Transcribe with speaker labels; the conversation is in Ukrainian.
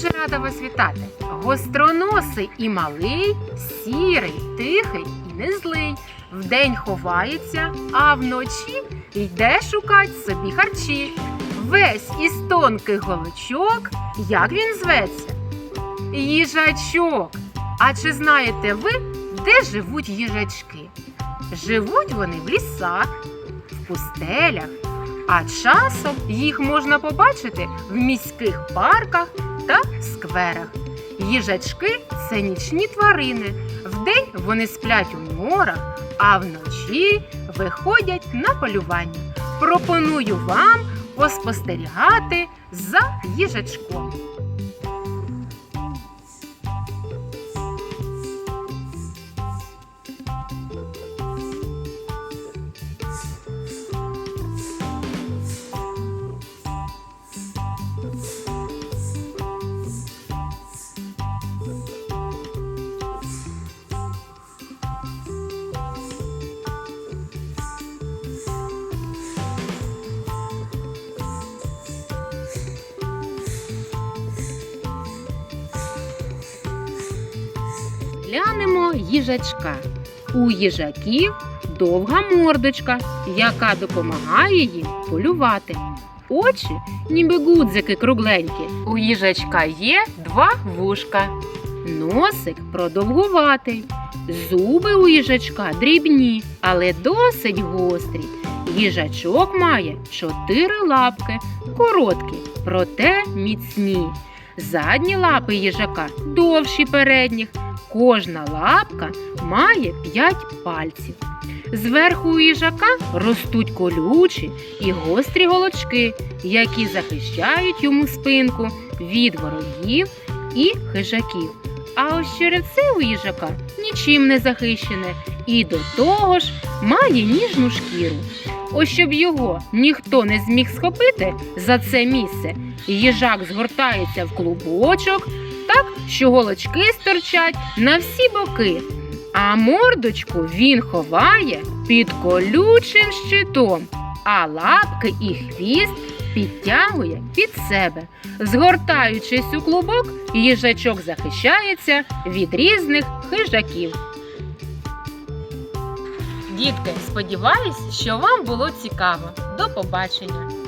Speaker 1: дуже рада вас вітати. Гостроносий і малий, сірий, тихий і не злий. Вдень ховається, а вночі йде шукать собі харчі. Весь із тонких голочок, як він зветься? Їжачок. А чи знаєте ви, де живуть їжачки? Живуть вони в лісах, в пустелях, а часом їх можна побачити в міських парках та скверах. Їжачки це нічні тварини. Вдень вони сплять у морах, а вночі виходять на полювання. Пропоную вам поспостерігати за їжачком. Глянемо їжачка. У їжаків довга мордочка, яка допомагає їм полювати. Очі, ніби гудзики кругленькі. У їжачка є два вушка. Носик продовгуватий. Зуби у їжачка дрібні, але досить гострі. Їжачок має чотири лапки, короткі, проте міцні. Задні лапи їжака довші передніх. Кожна лапка має п'ять пальців. Зверху у їжака ростуть колючі і гострі голочки, які захищають йому спинку від ворогів і хижаків. А ось черевце у їжака нічим не захищене і до того ж має ніжну шкіру. Ось щоб його ніхто не зміг схопити за це місце, їжак згортається в клубочок так, що голочки стирчать на всі боки, а мордочку він ховає під колючим щитом, а лапки і хвіст підтягує під себе. Згортаючись у клубок, їжачок захищається від різних хижаків. Дітки, сподіваюсь, що вам було цікаво. До побачення!